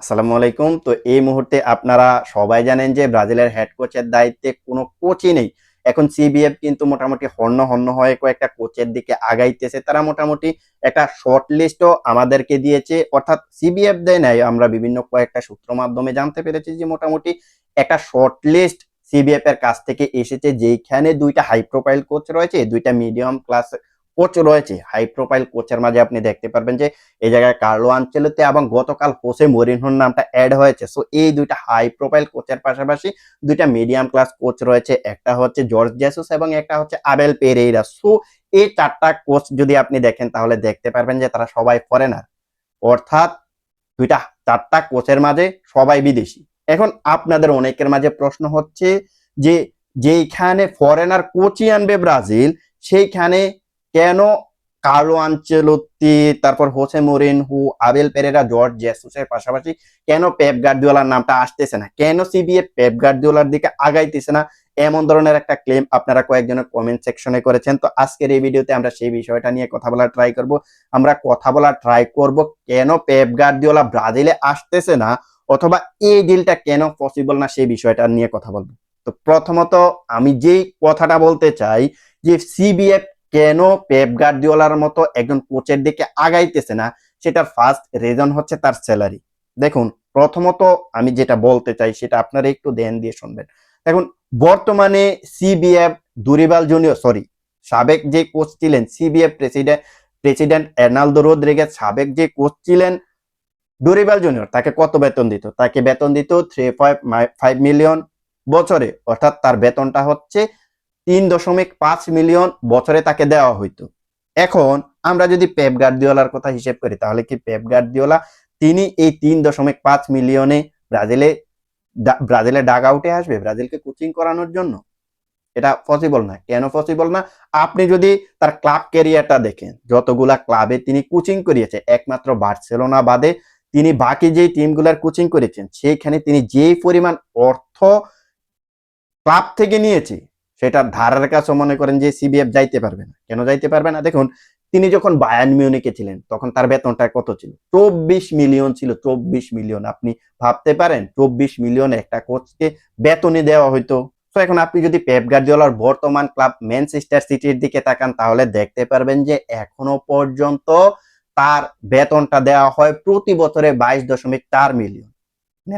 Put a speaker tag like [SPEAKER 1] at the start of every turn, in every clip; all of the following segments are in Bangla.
[SPEAKER 1] আসসালামু আলাইকুম। তো এই মুহূর্তে আপনারা সবাই জানেন যে ব্রাজিলের হেড কোচের দায়িত্বে কোনো কোচই নেই। এখন সিবিএফ কিন্তু মোটামুটি হন্য হন্য হয়ে কয়েকটা কোচের দিকে আগাইতেছে। তারা মোটামুটি একটা শর্ট লিস্টও আমাদেরকে দিয়েছে। অর্থাৎ সিবিএফ দেয় নাই আমরা বিভিন্ন কয়েকটা সূত্র মাধ্যমে জানতে পেরেছি যে মোটামুটি একটা শর্ট লিস্ট সিবিএফ এর কাছ থেকে এসেছে। যেখানে দুইটা হাই প্রোফাইল কোচ রয়েছে, দুইটা মিডিয়াম ক্লাস কোচ রয়েছে। হাই প্রোফাইল কোচের মাঝে আপনি দেখতে পারবেন যে এই জায়গায় কার্লো আঞ্চেলোতে এবং গতকাল হোসে মরিনহোর নামটা অ্যাড হয়েছে। সো এই দুইটা হাই প্রোফাইল কোচের পাশাপাশি দুইটা মিডিয়াম ক্লাস কোচ রয়েছে। একটা হচ্ছে জর্জ জেসুস এবং একটা হচ্ছে আবেল পেরেইরা সো এই চারটা কোচ যদি আপনি দেখেন, তাহলে দেখতে পারবেন যে, তারা সবাই ফরেনার অর্থাৎ দুইটা, চারটা কোচের মাঝে সবাই বিদেশি। এখন আপনাদের অনেকের মাঝে প্রশ্ন হচ্ছে যে, যেইখানে ফরেনার কোচই আনবে ব্রাজিল, সেইখানে কেন কার্লো আঞ্চেলোত্তি তারপর Jose Mourinho Abel Ferreira, Jorge জেসুসের পাশাপাশি কেন পেপ গার্দিওলার নামটা আসতেছে না? কেন সিবিএ পেপ গার্দিওলার দিকে আগাইতেছে না? এমন ধরনের একটা ক্লেম আপনারা কয়েকজনের কমেন্ট সেকশনে করেছেন। তো আজকের এই ভিডিওতে আমরা সেই বিষয়টা নিয়ে কথা বলার ট্রাই করব। আমরা কথা বলার ট্রাই করব কেন পেপ গার্দিওলা ব্রাজিলে আসতেছে না? অথবা এই ডিলটা কেন পসিবল না? সেই বিষয়টা নিয়ে কথা বলব। তো প্রথমত আমি যেই কথাটা বলতে চাই যে সিবিএফ কেন পেপ গার্দিওলার মতো একজন কোচের দিকে আগাইতেছে না? সেটার ফার্স্ট রিজন হচ্ছে তার স্যালারি দেখুন, প্রথমত আমি যেটা বলতে চাই, সেটা আপনারা একটু ধ্যান দিয়ে শুনবেন। দেখুন, বর্তমানে সিবিএফ দুরিবাল জুনিয়র সরি সাবেক যে কোচ ছিলেন CBF president president Ednaldo Rodrigues সাবেক যে কোচ ছিলেন ডুরিবাল জুনিয়র তাকে কত বেতন দিত? তাকে বেতন দিত থ্রি ফাইভ মিলিয়ন বছরে। অর্থাৎ তার বেতনটা হচ্ছে তিন দশমিক পাঁচ মিলিয়ন বছরে তাকে দেওয়া হইতো। এখন আমরা যদি পেপ গার্দিওলার কথা হিসেব করি, তাহলে কি পেপ গার্দিওলা তিনি এই তিন দশমিক পাঁচ মিলিয়নে ব্রাজিলে ব্রাজিলে ডাগ আউটে আসবে? ব্রাজিলকে কোচিং করানোর জন্য? এটা পসিবল না। কেন পসিবল না? আপনি যদি তার ক্লাব ক্যারিয়ারটা দেখেন, যতগুলা ক্লাবে তিনি কোচিং করিয়েছে, একমাত্র বার্সেলোনা বাদে তিনি বাকি যেই টিমগুলার কোচিং করেছেন সেইখানে তিনি যেই পরিমাণ অর্থ ক্লাব থেকে নিয়েছে সেটা ধারের কাছে মনে করেন যে সিবিএফ যাইতে পারবে না। কেন যাইতে পারবে না? দেখুন, তিনি যখন বায়ান মিউনিকে ছিলেন, তখন তার বেতনটা কত ছিল? চব্বিশ মিলিয়ন ছিল, চব্বিশ মিলিয়ন আপনি ভাবতে পারেন, চব্বিশ মিলিয়ন একটা কোচকে বেতনে দেওয়া হইতো। তো এখন আপনি যদি পেপ গার্দিওলার বর্তমান ক্লাব ম্যানচেস্টার সিটির দিকে তাকান, তাহলে দেখতে পারবেন যে এখনও পর্যন্ত তার বেতনটা দেওয়া হয় প্রতি বছরে বাইশ দশমিক চার মিলিয়ন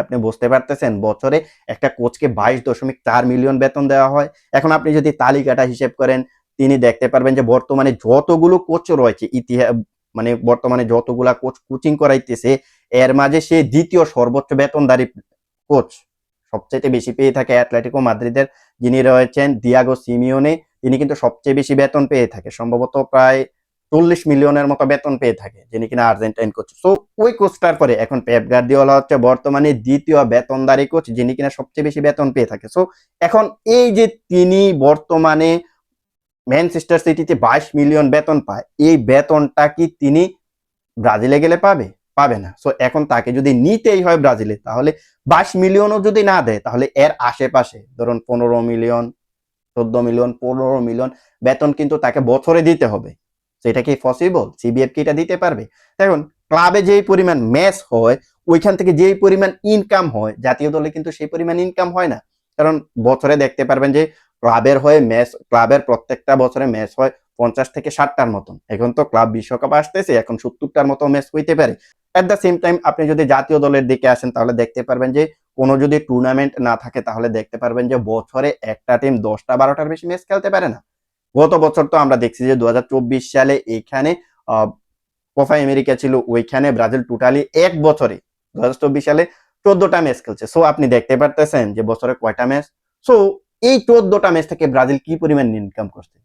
[SPEAKER 1] আপনি বুঝতে পারতেছেন, বছরে একটা কোচকে বাইশ দশমিক চার মিলিয়ন বেতন দেওয়া হয়। এখন আপনি যদি তালিকাটা হিসেব করেন, তিনি দেখতে পারবেন যে বর্তমানে যতগুলো কোচ রয়েছে ইতিহাস মানে বর্তমানে যতগুলা কোচ কোচিং করাইতেছে, এর মাঝে সে দ্বিতীয় সর্বোচ্চ বেতনদারী কোচ সবচেয়ে বেশি পেয়ে থাকে অ্যাটলেটিকো মাদ্রিদের। যিনি রয়েছেন দিয়াগো সিমিওনে, তিনি কিন্তু সবচেয়ে বেশি বেতন পেয়ে থাকে, সম্ভবত প্রায় চল্লিশ মিলিয়নের মতো বেতন পেয়ে থাকে, যিনি কিনা আর্জেন্টাইন কোচ সো ওই কোচটার পরে এখন পেপ গার্দিওলা হচ্ছে বর্তমানে দ্বিতীয় বেতনদারী কোচ যিনি কিনা সবচেয়ে বেশি বেতন পেয়ে থাকে। সো এখন এই যে তিনি বর্তমানে ম্যানচেস্টার সিটিতে বাইশ মিলিয়ন বেতন পায়, এই বেতনটা কি তিনি ব্রাজিলে গেলে পাবে? পাবে না। সো এখন তাকে যদি নিতেই হয় ব্রাজিলে, তাহলে বাইশ মিলিয়নও যদি না দেয়, তাহলে এর আশেপাশে ধরুন পনেরো মিলিয়ন, চোদ্দ মিলিয়ন, পনেরো মিলিয়ন বেতন কিন্তু তাকে বছরে দিতে হবে। সেটা কি পসিবল সিবিএফ কি এটা দিতে পারবে? দেখুন ক্লাবে যেই পরিমাণ ম্যাচ হয়, ওইখান থেকে যেই পরিমাণ ইনকাম হয়, জাতীয় দলে কিন্তু সেই পরিমাণ ইনকাম হয় না। কারণ বছরে দেখতে পারবেন যে ক্লাবের হয়ে ম্যাচ ক্লাবের প্রত্যেকটা বছরে ম্যাচ হয় পঞ্চাশ থেকে ষাটটার মতন। এখন তো ক্লাব বিশ্বকাপ আসতেছে, এখন সত্তরটার মতো ম্যাচ হইতে পারে। অ্যাট দ্য সেম টাইম আপনি যদি জাতীয় দলের দিকে আসেন, তাহলে দেখতে পারবেন যে কোনো যদি টুর্নামেন্ট না থাকে, তাহলে দেখতে পারবেন যে বছরে একটা টিম দশটা, বারোটার বেশি ম্যাচ খেলতে পারে না। গত বছর তো আমরা দেখছি যে দুহাজার চব্বিশ সালে এখানে কোফা আমেরিকা ছিল, ওইখানে ব্রাজিল টোটালি এক বছরে দু সালে চোদ্দটা ম্যাচ খেলছে। সো আপনি দেখতে পারতেছেন যে বছরে কয়টা ম্যাচ সো এই চোদ্দটা ম্যাচ থেকে ব্রাজিল কি পরিমাণ ইনকাম করছে?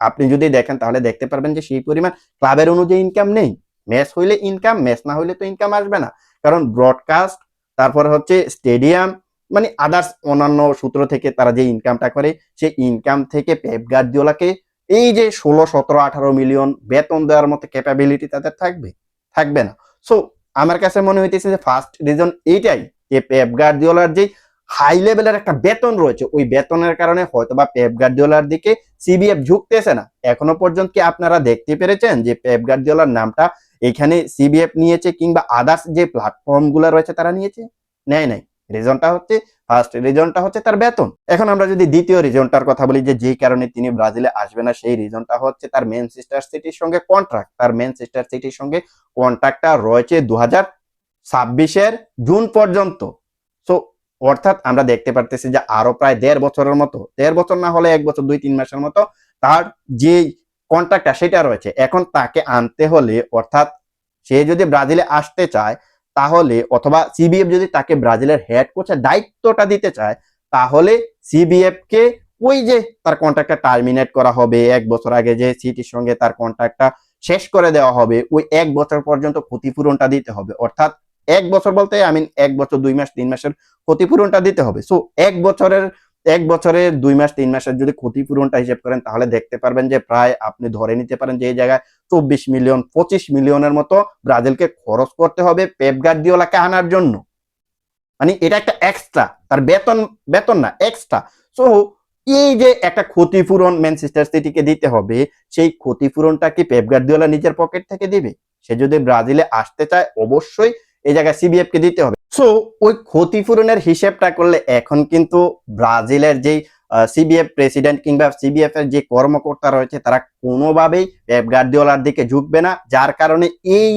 [SPEAKER 1] আপনি যদি দেখেন, তাহলে দেখতে পারবেন যে সেই পরিমাণ ক্লাবের অনুযায়ী ইনকাম নেই। ম্যাচ হইলে ইনকাম ম্যাচ না হইলে তো ইনকাম আসবে না। কারণ ব্রডকাস্ট তারপর হচ্ছে স্টেডিয়াম মানে আদার্স অন্যান্য সূত্র থেকে তারা যে ইনকামটা করে, সেই ইনকাম থেকে পেপ গার্দিওলাকে এই যে ষোলো, সতেরো, আঠারো মিলিয়ন বেতন দেওয়ার মতো ক্যাপাবিলিটি তাদের থাকবে? থাকবে না। সো আমার কাছে মনে হইতেছে যে ফার্স্ট রিজন এইটাই যে পেপ গার্দিওলার যে হাই লেভেলের একটা বেতন রয়েছে, ওই বেতনের কারণে হয়তো বা পেপ গার্দিওলার দিকে সিবিএফ ঝুঁকতেছে না। এখনও পর্যন্ত কি আপনারা দেখতে পেরেছেন যে পেপ গার্দিওলার নামটা এখানে সিবিএফ নিয়েছে কিংবা আদার্স যে প্ল্যাটফর্মগুলো রয়েছে তারা নিয়েছে? নেয় নাই। রিজনটা হচ্ছে ফার্স্ট রিজনটা হচ্ছে তার বেতন। এখন আমরা যদি দ্বিতীয় রিজনটার কথা বলি যে যেই কারণে তিনি ব্রাজিলে আসবে না, সেই রিজনটা হচ্ছে তার মেন সিস্টার সিটির সঙ্গে কন্ট্রাক্ট তার মেন সিস্টার সিটির সঙ্গে কন্ট্রাক্টটা রয়েছে দু হাজার ছাব্বিশের জুন পর্যন্ত। সো অর্থাৎ আমরা দেখতে পারতেছি যে আরও প্রায় দেড় বছরের মতো, দেড় বছর না হলে এক বছর, দুই, তিন মাসের মতো তার যে কন্ট্রাক্টটা সেটা রয়েছে। এখন তাকে আনতে হলে, অর্থাৎ সে যদি ব্রাজিলে আসতে চায় তাহলে অথবা সিবিএফ যদি তাকে ব্রাজিলের হেড কোচের দায়িত্বটা দিতে চায়, তাহলে সিবিএফ কে ওই যে তার কন্ট্রাক্টটা টার্মিনেট করা হবে, এক বছর আগে যে সিটির সঙ্গে তার কন্ট্রাক্টটা শেষ করে দেওয়া হবে, ওই এক বছর পর্যন্ত ক্ষতিপূরণটা দিতে হবে। অর্থাৎ এক বছর বলতে আমি এক বছর, দুই মাস, তিন মাসের ক্ষতিপূরণটা দিতে হবে। সো এক বছরের এক বছরে দুই মাস, তিন মাসের যদি ক্ষতিপূরণটা হিসেব করেন, তাহলে দেখতে পারবেন যে প্রায় আপনি ধরে নিতে পারেন যে এই জায়গায় চব্বিশ মিলিয়ন, পঁচিশ মিলিয়নের মতো ব্রাজিলকে খরচ করতে হবে পেপ গার্দিওলাকে আনার জন্য। মানে এটা একটা এক্সট্রা তার বেতন বেতন না এক্সট্রা সো এই যে একটা ক্ষতিপূরণ ম্যানচেস্টার সিটিকে দিতে হবে, সেই ক্ষতিপূরণটা কি পেপ গার্দিওলা নিজের পকেট থেকে দিবে? সে যদি ব্রাজিলে আসতে চায়, অবশ্যই এই জায়গায় সিবিএফ কে দিতে হবে। সো ওই ক্ষতিপূরণের হিসেবটা করলে এখন কিন্তু ব্রাজিলের যেই সিবিএফ প্রেসিডেন্ট কিংবা সিবিএফ এর যে কর্মকর্তা রয়েছে, তারা কোনোভাবেই পেপ গার্দিওলার দিকে ঝুঁকবে না। যার কারণে এই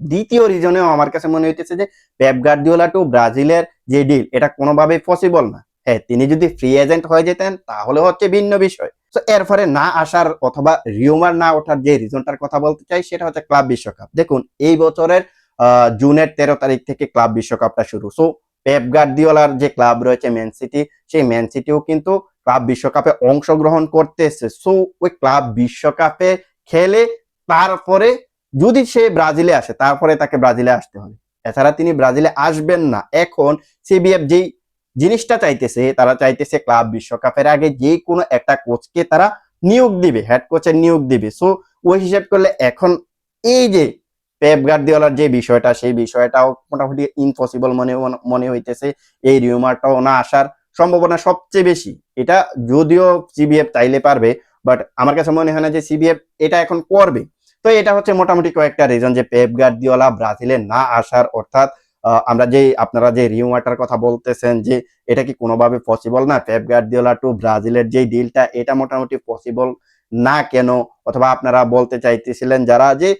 [SPEAKER 1] দ্বিতীয় রিজনেও আমার কাছে মনে হইতেছে যে পেপ গার্দিওলা টু ব্রাজিলের যে ডিল এটা কোনোভাবেই পসিবল না। হ্যাঁ তিনি যদি ফ্রি এজেন্ট হয়ে যেতেন, তাহলে হচ্ছে ভিন্ন বিষয়। তো এর ফলে না আসার অথবা রিউমার না ওঠার যে রিজনটার কথা বলতে চাই, সেটা হচ্ছে ক্লাব বিশ্বকাপ দেখুন, এই বছরের জুনের তেরো তারিখ থেকে ক্লাব বিশ্বকাপটা শুরু। সো পেপ গার্দিওলার যে ক্লাব রয়েছে ম্যান সিটি সেই ম্যান সিটিও কিন্তু ক্লাব বিশ্বকাপে অংশগ্রহণ করতেছে সো ওই ক্লাব বিশ্বকাপে খেলে তারপরে যদি সে ব্রাজিলে আসে, তারপরে তাকে ব্রাজিলে আসতে হবে। এছাড়া তিনি ব্রাজিলে আসবেন না। এখন সিবিএফ যেই জিনিসটা চাইতেছে, তারা চাইতেছে ক্লাব বিশ্বকাপের আগে যে কোনো একটা কোচকে তারা নিয়োগ দিবে হেড কোচের নিয়োগ দিবে। সো ওই হিসাব করলে এখন এই যে পেপ গার্দিওলার যে বিষয়টা, সেই বিষয়টাও মোটামুটি ইম্পসিবল মনে মনে হইতেছে। এই রিউমারটাও না আসার সম্ভাবনা সবচেয়ে বেশি। এটা যদিও সিবিএফ চাইলে পারবে বাট আমার কাছে মনে হয় না যে সিবিএফ এটা এখন করবে। তো এটা হচ্ছে মোটামুটি কয়েকটা রিজন যে পেপ গার্দিওলা ব্রাজিলে না আসার, অর্থাৎ আমরা যে আপনারা যে রিউমারটার কথা বলতেছেন যে এটা কি কোনোভাবে পসিবল না পেপ গার্দিওলা টু ব্রাজিলের যে ডিলটা এটা মোটামুটি পসিবল না কেন? অথবা আপনারা বলতে চাইতেছিলেন যারা যে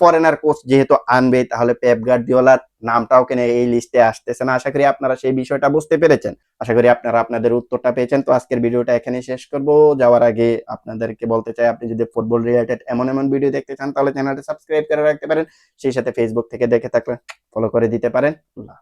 [SPEAKER 1] ফরেনার কোর্স যেহেতু আনবে, তাহলে পেপ গার্দিওলার নামটাও কেন এই লিস্টে আসতেছে না? আশা করি আপনারা সেই বিষয়টা বুঝতে পেরেছেন। আশা করি আপনারা আপনাদের উত্তরটা পেয়েছেন। তো আজকের ভিডিওটা এখানে শেষ করব। যাওয়ার আগে আপনাদেরকে বলতে চাই, আপনি যদি ফুটবল রিলেটেড এমন এমন ভিডিও দেখতে চান, তাহলে চ্যানেলটা সাবস্ক্রাইব করে রাখতে পারেন। সেই সাথে ফেসবুক থেকে দেখে থাকলে ফলো করে দিতে পারেন। আল্লাহ।